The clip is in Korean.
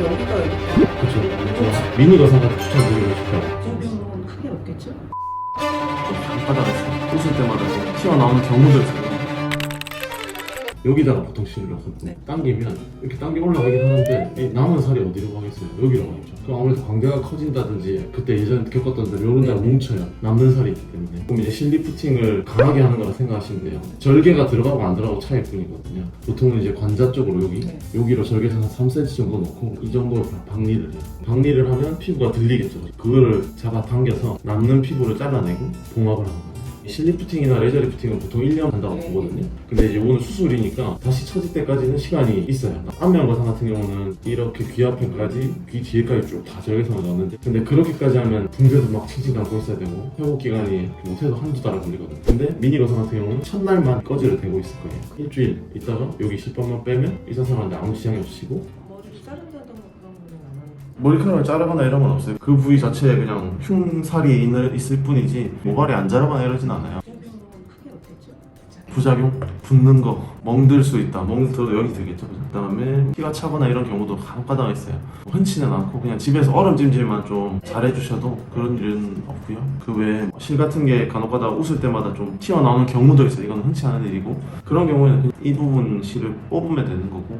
여기가 이렇게 그렇죠. 미니 거상한테 추천드리고 싶어요. 지금 크게 없겠죠? 바닥에서 웃을 때마다 튀어나오는 있어요. 여기다가 보통 넣거든요. 네. 당기면 이렇게 당겨 올라가긴 하는데 이 남은 살이 어디로 가겠어요? 여기로 가겠죠. 그럼 아무래도 광대가 커진다든지 그때 예전에 겪었던 대로 이런 데가 네. 뭉쳐요. 남는 살이 있기 때문에. 그럼 이제 실리프팅을 강하게 하는 거라 생각하시면 돼요. 절개가 들어가고 안 들어가고 차이 뿐이거든요. 보통은 이제 관자 쪽으로 여기 네. 여기로 절개선 한 3cm 정도 놓고 이 정도로 박리를 해요. 박리를 하면 피부가 들리겠죠. 그거를 잡아 당겨서 남는 피부를 잘라내고 봉합을 하는 거예요. 이 실리프팅이나 레저리프팅은 보통 1년 한다고 네. 보거든요. 근데 이제 오늘 수술이니까 다시 처질 때까지는 시간이 있어요. 안면거상 같은 경우는 이렇게 귀 앞에까지, 귀 뒤에까지 쭉 다 절개선을 넣었는데 근데 그렇게까지 하면 붕대도 막 칭칭 감고 있어야 되고 회복 기간이 못해도 한두 달은 걸리거든요. 근데 미니 거상 같은 경우는 첫날만 꺼지를 대고 있을 거예요. 일주일 있다가 여기 실밥만 빼면 의사 선생님한테 아무 지장이 없으시고 머리카락을 자르거나 이런 건 없어요. 그 부위 자체에 그냥 흉살이 있는- 있을 뿐이지 모발이 안 자르거나 이러진 않아요. 부작용? 붓는 거, 멍들 수 있다. 멍들도 여기 들겠죠. 그 다음에 피가 차거나 이런 경우도 간혹가다가 있어요. 흔치는 않고 그냥 집에서 얼음찜질만 좀 잘해주셔도 그런 일은 없고요. 그 외에 실 같은 게 간혹가다가 웃을 때마다 좀 튀어나오는 경우도 있어요. 이건 흔치 않은 일이고 그런 경우에는 이 부분 실을 뽑으면 되는 거고